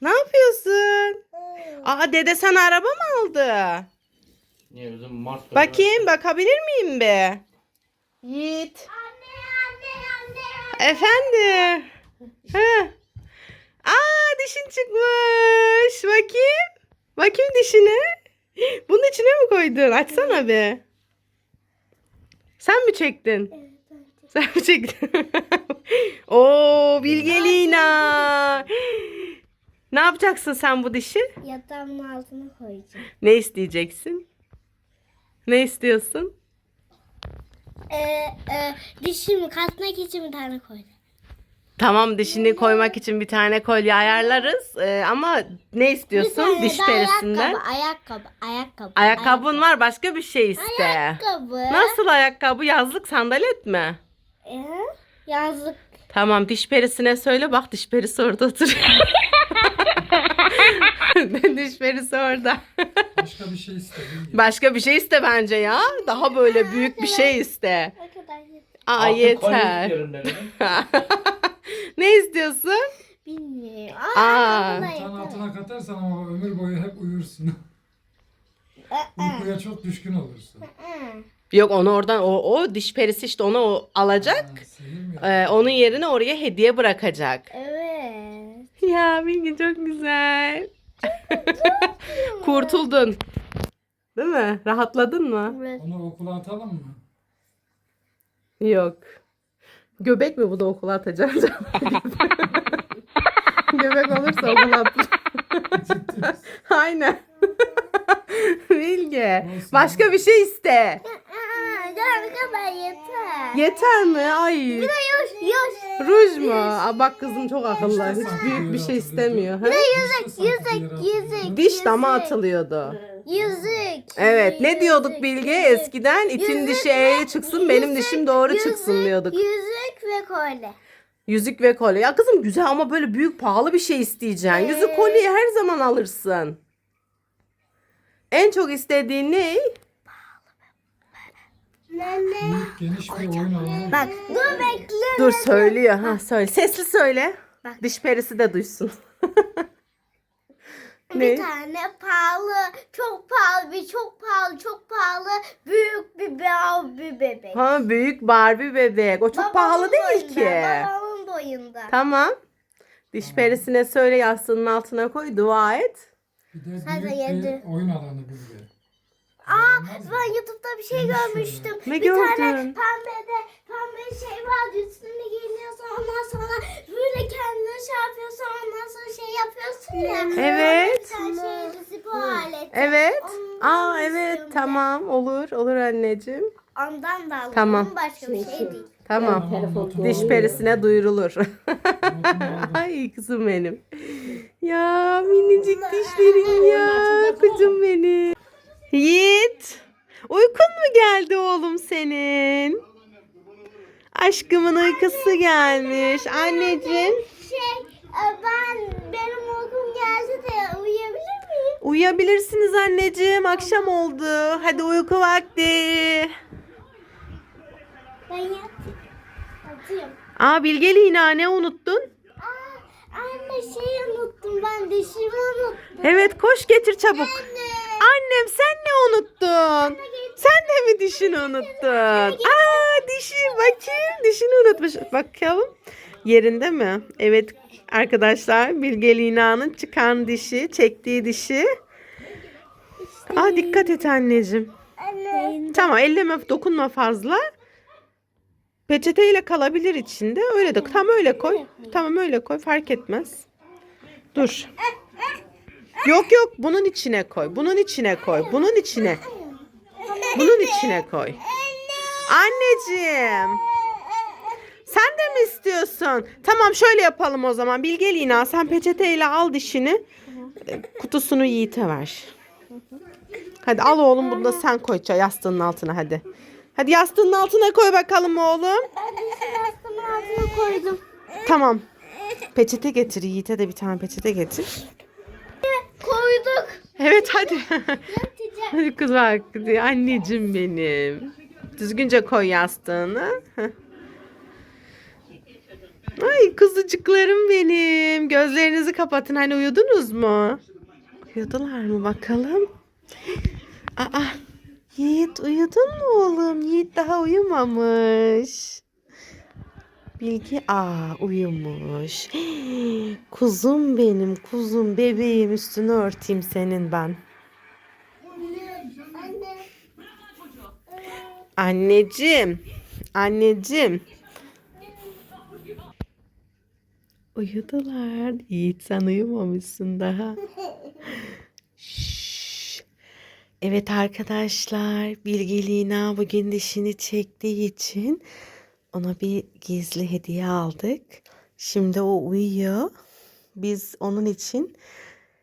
Ne yapıyorsun? Aa dede sana araba mı aldı? Niye bizim Mart Bakayım bakabilir miyim be? Yiğit. Anne anne anne. Efendim. Ha. Aa dişin çıkmış. Bakayım. Bakayım dişine. Bunun içine mi koydun? Açsana be. Sen mi çektin? Sen mi çektin? Oo Bilgelina. Ne yapacaksın sen bu dişi? Yatağımın altına koyacağım. Ne isteyeceksin? Ne istiyorsun? Ee, e, dişimi katmak için bir tane koydum. Tamam dişini koymak için bir tane kolye ayarlarız. Ee, ama ne istiyorsun diş perisinden? Ayakkabı, ayakkabı, ayakkabı. Ayakkabın var başka bir şey iste. Ayakkabı. Nasıl ayakkabı? Yazlık sandalet mi? Ee, yazlık. Tamam diş perisine söyle bak diş perisi orada oturuyor. diş perisi orada. Başka bir şey istedim. Başka bir şey iste bence ya. Daha böyle büyük bir şey iste. Ne kadar yeter. Aa yeter. dedim. ne istiyorsun? Bilmiyorum. Aa. Aa. Yatağın altına katarsan ama ömür boyu hep uyursun. Uykuya çok düşkün olursun. Yok onu oradan o, o diş perisi işte onu o alacak. Ha, sihir mi? Ee, onun yerine oraya hediye bırakacak. Evet. Ya Bilgi çok güzel. Kurtuldun. Değil mi? Rahatladın mı? Evet. Onu okula atalım mı? Yok. Göbek mi bu da okula atacağım? Göbek olursa okula misin? Aynen. Bilge. Başka bir şey iste. Aa, ne kadar yeter. Yeter mi? Ay. Yoş, yoş. Ruj mu? Aa, bak kızım çok akıllı. Hiç büyük bir şey istemiyor. Ha? Yüzük, yüzük, yüzük. Diş dama atılıyordu. Yüzük. Evet. Ne diyorduk Yüzük, Bilge? yüzük. Eskiden itin Yüzük dişi eğri çıksın, benim dişim doğru yüzük, çıksın diyorduk. Yüzük ve kolye. Yüzük ve kolye. Ya kızım güzel ama böyle büyük pahalı bir şey isteyeceksin. Yüzük kolyeyi her zaman alırsın. En çok istediğin ne? Büyük geniş bir oyun alanı. Bak dur bekle. Dur söylüyor. Ha söyle. Sesli söyle. Bak. Diş perisi de duysun. Bir ne? tane pahalı, çok pahalı bir, çok pahalı, çok pahalı, büyük bir beyaz bir bebek. Ha büyük Barbie bebek. O çok Babamın pahalı değil boyunda, ki. Babamın boyunda. Tamam. Diş perisine söyle yastığının altına koy dua et. Bir de Hadi büyük yedi. bir oyun alanı bildi. Aa ben YouTube'da bir şey görmüştüm. Ne bir gördün? tane pembe de pembe şey vardı üstünde giyiniyorsun ondan sonra böyle kendine şey yapıyorsun ondan sonra şey yapıyorsun ya. Evet. Şey bu alet. Evet. Ondan Aa evet istiyorum tamam olur olur anneciğim. Ondan da alalım. Tamam. Başka bir şey değil. Tamam. Diş perisine duyurulur. Ay kızım benim. Ya minicik dişlerim ya. Kızım benim. Yiğit. Uykun mu geldi oğlum senin? Aşkımın uykusu gelmiş. Anneciğim. Şey e, ben benim uykum geldi de uyuyabilir miyim? Uyuyabilirsiniz anneciğim. Akşam oldu. Hadi uyku vakti. Ben yatayım. Yatayım. Aa Bilgeli yine ne unuttun? Aa, anne şeyi unuttum ben dişimi unuttum. Evet koş getir çabuk. Anne. Annem sen ne unuttun? Sen de mi dişini unuttun? Aa dişi bakayım dişini unutmuş. Bakalım yerinde mi? Evet arkadaşlar Bilge Lina'nın çıkan dişi, çektiği dişi. Aa dikkat et anneciğim. Anne. Tamam elleme dokunma fazla. Peçeteyle kalabilir içinde. Öyle de tam öyle koy. Tamam öyle koy fark etmez. Dur. Yok yok bunun içine koy. Bunun içine koy. Bunun içine. Bunun içine koy. Anneciğim. Sen de mi istiyorsun? Tamam şöyle yapalım o zaman. Bilge Lina sen peçeteyle al dişini. Kutusunu Yiğit'e ver. Hadi al oğlum bunu da sen koy yastığının altına hadi. Hadi yastığının altına koy bakalım oğlum. Yastığımın altına koydum. Tamam. Peçete getir Yiğit'e de bir tane peçete getir. Evet hadi. Hadi kız bak anneciğim benim. Düzgünce koy yastığını. Ay kuzucuklarım benim. Gözlerinizi kapatın. Hani uyudunuz mu? Uyudular mı bakalım? Aa, Yiğit uyudun mu oğlum? Yiğit daha uyumamış. Bilgi aa uyumuş. Kuzum benim kuzum bebeğim üstünü örteyim senin ben. Anne. Anneciğim. Anneciğim. Uyudular. Yiğit sen uyumamışsın daha. Evet arkadaşlar. Bilge Lina bugün dişini çektiği için ona bir gizli hediye aldık. Şimdi o uyuyor. Biz onun için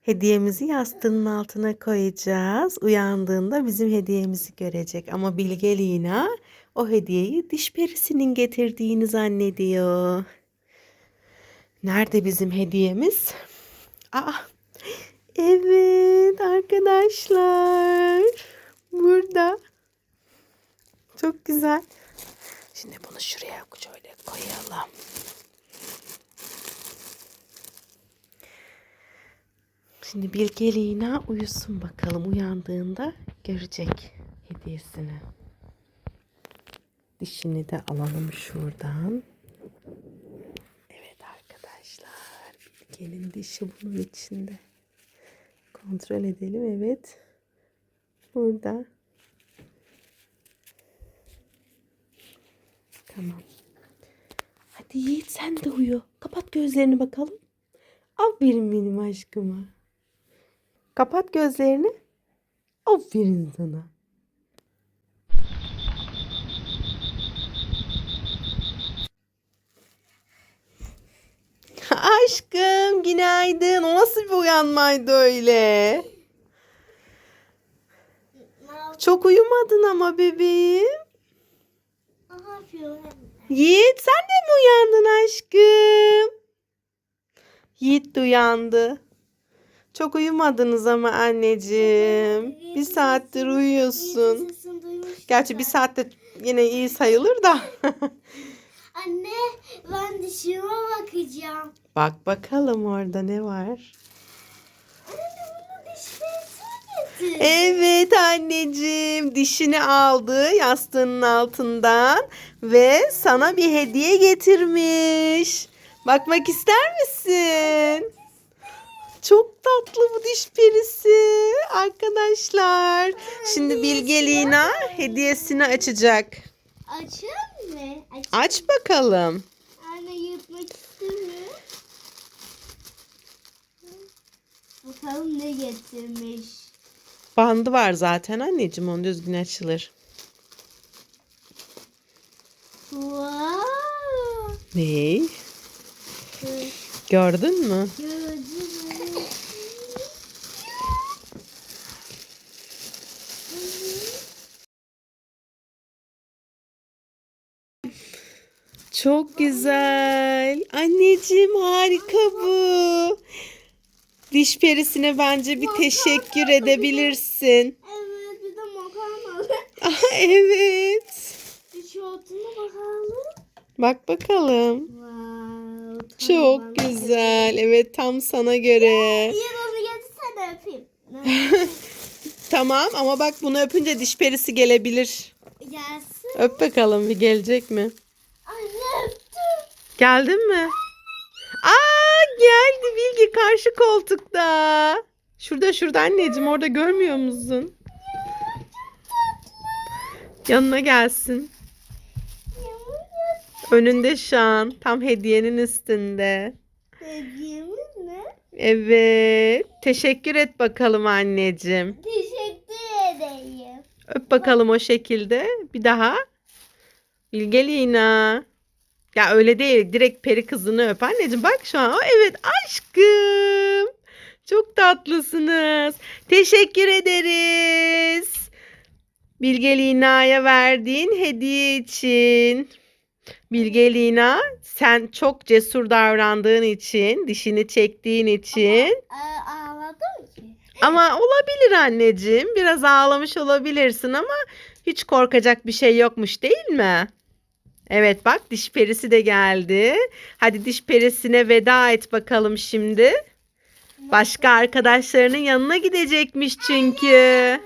hediyemizi yastığının altına koyacağız. Uyandığında bizim hediyemizi görecek. Ama Bilge Lina o hediyeyi diş perisinin getirdiğini zannediyor. Nerede bizim hediyemiz? Aa, evet arkadaşlar. Burada. Çok güzel. Şimdi bunu şuraya şöyle koyalım. Şimdi Bilge Lina uyusun bakalım. Uyandığında görecek hediyesini. Dişini de alalım şuradan. Evet arkadaşlar. Bilge'nin dişi bunun içinde. Kontrol edelim. Evet. Burada. Tamam. Hadi Yiğit sen de uyu. Kapat gözlerini bakalım. Aferin benim aşkıma. Kapat gözlerini. Aferin sana. Aşkım günaydın. O nasıl bir uyanmaydı öyle? Çok uyumadın ama bebeğim. Yiğit sen de mi uyandın aşkım? Yiğit de uyandı. Çok uyumadınız ama anneciğim. Bir saattir uyuyorsun. Gerçi bir saatte yine iyi sayılır da. Anne ben dişime bakacağım. Bak bakalım orada ne var. Anne bunu diş Evet anneciğim dişini aldı yastığının altından ve sana bir hediye getirmiş. Bakmak ister misin? Çok tatlı bu diş perisi arkadaşlar. Şimdi Bilge Lina hediyesini açacak. Açın mı? Aç. Aç bakalım. Anne yırtmak istemiyor. Bakalım ne getirmiş. Bandı var zaten anneciğim onu düzgün açılır. Wow. Ne? Gördün mü? Gördüm. Çok güzel. Anneciğim harika bu. Diş perisine bence bir teşekkür edebilirsin. Evet bir de makarna. Ah, evet. Tişörtüne bakalım. Bak bakalım. Wow. Çok tamam. güzel. Evet tam sana göre. Yiyin onu getirsene öpeyim. Tamam ama bak bunu öpünce diş perisi gelebilir. Gelsin. Öp bakalım bir gelecek mi? Anne öptüm. Geldin mi? Aa geldi Bilgi karşı koltukta. Şurada şurada anneciğim orada görmüyor musun? Yanına gelsin. Önünde şu an. Tam hediyenin üstünde. Hediyemiz ne? Evet. Teşekkür et bakalım anneciğim. Teşekkür ederim. Öp bakalım o şekilde. Bir daha. Bilge Lina. Ya öyle değil. Direkt peri kızını öp anneciğim. Bak şu an. O evet aşkım. Çok tatlısınız. Teşekkür ederiz. Bilge Lina'ya verdiğin hediye için. Bilge Lina sen çok cesur davrandığın için, dişini çektiğin için. Aa, ağladım ki. Ama olabilir anneciğim. Biraz ağlamış olabilirsin ama hiç korkacak bir şey yokmuş değil mi? Evet bak diş perisi de geldi. Hadi diş perisine veda et bakalım şimdi. Başka arkadaşlarının yanına gidecekmiş çünkü.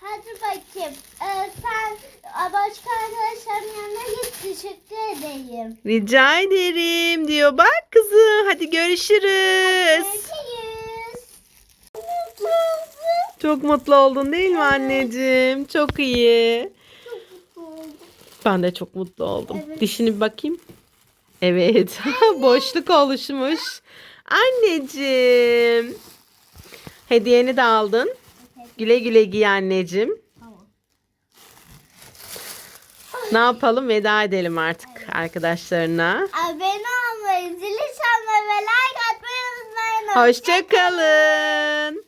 Hadi bakayım. Ee, sen başka arkadaşlarımın yanına git. Teşekkür edeyim. Rica ederim diyor. Bak kızım hadi görüşürüz. Görüşürüz. Çok mutlu oldun değil mi anneciğim? Çok iyi. Ben de çok mutlu oldum. Evet. Dişini bir bakayım. Evet. Boşluk oluşmuş. Anneciğim. Hediyeni de aldın. Güle güle giy anneciğim. Tamam. Ne yapalım? Veda edelim artık arkadaşlarına. Abone olmayı, zili çalmayı ve like atmayı unutmayın. Hoşçakalın.